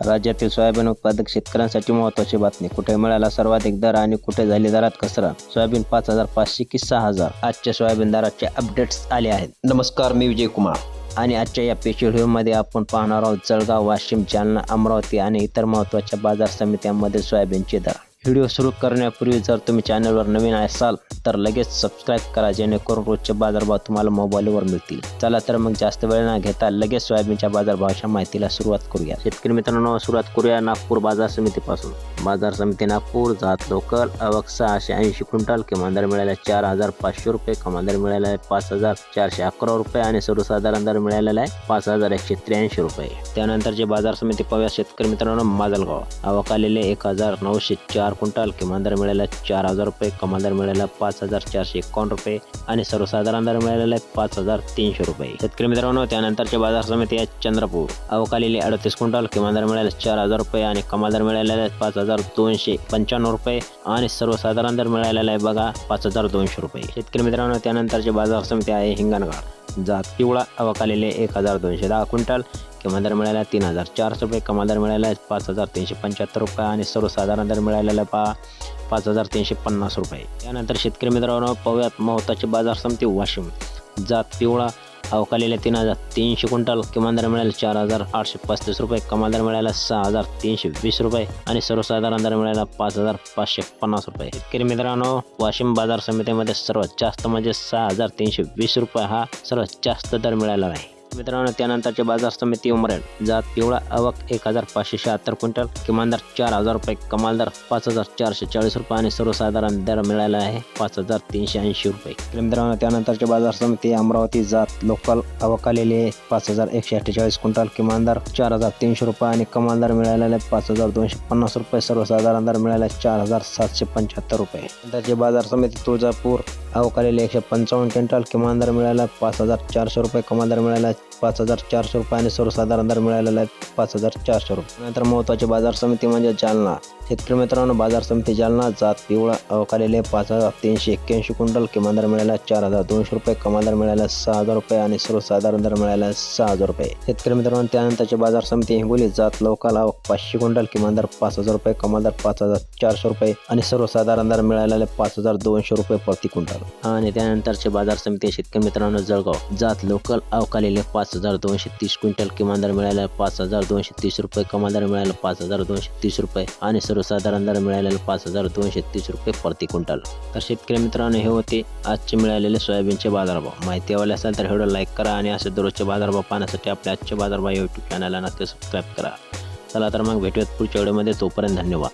राज्यातील सोयाबीन उत्पादक शेतकऱ्यांसाठी महत्त्वाची बातमी. कुठे मिळाला सर्वाधिक दर आणि कुठे झाली दरात घसरण? सोयाबीन पाच हजार पाचशे की सहा हजार? आजच्या सोयाबीन दराचे अपडेट्स आले आहेत. नमस्कार मी विजय कुमार. आणि आजच्या या पेशल व्हिडिओमध्ये आपण पाहणार आहोत जळगाव वाशिम जालना अमरावती आणि इतर महत्त्वाच्या बाजार समित्यांमध्ये सोयाबीनचे दर. व्हिडिओ सुरू करण्यापूर्वी जर तुम्ही चॅनलवर नवीन असाल तर लगेच सबस्क्राईब करा जेणेकरून रोजचे बाजारभाव तुम्हाला मोबाईलवर मिळतील. चला तर मग जास्त वेळ न घेता लगेच सोयाबीनच्या बाजारभावाच्या माहितीला सुरुवात करूया. शेतकरी मित्रांनो सुरुवात करूया नागपूर बाजार समितीपासून. बाजार समिती नागपूर जात लोकल आवक सहाशे ऐंशी क्विंटल किमान दर मिळाला चार हजार पाचशे रुपये कमाल दर मिळाला आहे पाच हजार चारशे अकरा रुपये आणि सर्वसाधारण दर मिळालेला आहे पाच हजार एकशे त्र्याऐंशी रुपये. त्यानंतरचे बाजार समिती पाहूया शेतकरी मित्रांनो माजलगाव. आवक आलेले एक हजार नऊशे चार क्विंटल किमान दर मिळाला चार हजार रुपये कमाल दर मिळाला पाच हजार चारशे एकावन्न रुपये आणि सर्वसाधारण दर मिळालेला आहे पाच हजार तीनशे रुपये. शेतकरी मित्रांनो त्यानंतरचे बाजार समिती आहे चंद्रपूर. अवकालीले अडतीस क्विंटल किमान दर मिळाला चार हजार रुपये आणि कमाल दर मिळालेला आहे पाच हजार दोनशे पंच्याण्णव रुपये आणि सर्वसाधारण दर मिळालेला आहे बघा पाच हजार दोनशे रुपये. शेतकरी मित्रांनो त्यानंतरचे बाजार समिती आहे हिंगणघाट. जात पिवळा अवकालेले आलेले एक हजार दोनशे दहा क्विंटल. किमान दर मिळाला तीन हजार चारशे रुपये कमाल दर मिळाला पाच हजार तीनशे पंच्याहत्तर रुपये आणि सर्वसाधारण दर मिळालेला पा पहा पाच हजार तीनशे पन्नास रुपये. त्यानंतर शेतकरी मित्रांनो पाहूयात महत्त्वाचे बाजार समिती वाशिम. जात पिवळा अवकालेले तीन हजार तीनशे क्विंटल किमान दर मिळाला चार हजार आठशे पस्तीस रुपये कमाल दर मिळाला सहा हजार तीनशे वीस रुपये आणि सर्वसाधारण दर मिळाला पाच हजार पाचशे पन्नास रुपये. शेतकरी मित्रांनो वाशिम बाजार समितीमध्ये सर्वात जास्त म्हणजे सहा हजार तीनशे वीस रुपये हा सर्वात जास्त दर मिळाला आहे. मित्रांनो त्यानंतरचे बाजार समिती उमरेड जात पिवळा आवक एक हजार पाचशे शहात्तर क्विंटल किमानदार चार हजार रुपये कमालदार पाच हजार चारशे चाळीस रुपये आणि सर्वसाधारण दर मिळाला आहे पाच हजार तीनशे ऐंशी रुपये. मित्रांनो त्यानंतरचे बाजार समिती अमरावती जात लोकल आवक आलेली पाच हजार एकशे अठ्ठेचाळीस क्विंटल किमानदार चार हजार तीनशे रुपये आणि कमाल दर मिळालेला आहे पाच हजार दोनशे पन्नास रुपये सर्वसाधारण दर मिळाला चार हजार सातशे पंच्याहत्तर रुपये. नंतरचे बाजार समिती तुळजापूर आवक एकशे पंचावन्न क्विंटल किमान दर मिळाला पाच हजार चारशे रुपये कमालदार मिळाला पाच हजार चारशे रुपये आणि सर्वसाधारण दर मिळालेला आहे पाच हजार चारशे रुपये. नंतर महत्त्वाची बाजार समिती म्हणजे जालना. शेतकरी मित्रांनो बाजार समिती जालना जात पिवळा अवकालेले पाच हजार तीनशे एक्क्याऐंशी क्विंटल किमान दर मिळाला चार हजार दोनशे रुपये कमाल दर मिळाला सहा हजार रुपये आणि सर्वसाधारण दर मिळाला सहा हजार रुपये. शेतकरी मित्रांनो त्यानंतरची बाजार समिती हिंगोली जात लोकल आवक पाचशे क्विंटल किमान दर पाच हजार रुपये कमाल दर पाच हजार चारशे रुपये आणि सर्वसाधारण दर मिळालेले पाच हजार दोनशे रुपये प्रति क्विंटल. आणि त्यानंतरचे बाजार समिती शेतकरी मित्रांनो जळगाव जात लोकल अवकालेले पाच हजार दोनशे तीस क्विंटल किमान दर मिळाला पाच हजार दोनशे तीस रुपये कमाल दर मिळाला पाच हजार दोनशे तीस रुपये आणि सर्वसाधारण दर मिळालेला पाच हजार दोनशे तीस रुपये प्रति क्विंटल. तर शेतकरी मित्रांनो हे होते आजचे मिळालेले सोयाबीनचे बाजारभाव. माहिती हवी असेल तर व्हिडिओ लाईक करा आणि असे दररोजचे बाजारभाव पाहण्यासाठी आपल्या आजचे बाजारभाव यूट्यूब चॅनलला नक्की सबस्क्राईब करा. चला तर मग भेटूयात पुढच्या व्हिडिओमध्ये. तोपर्यंत धन्यवाद.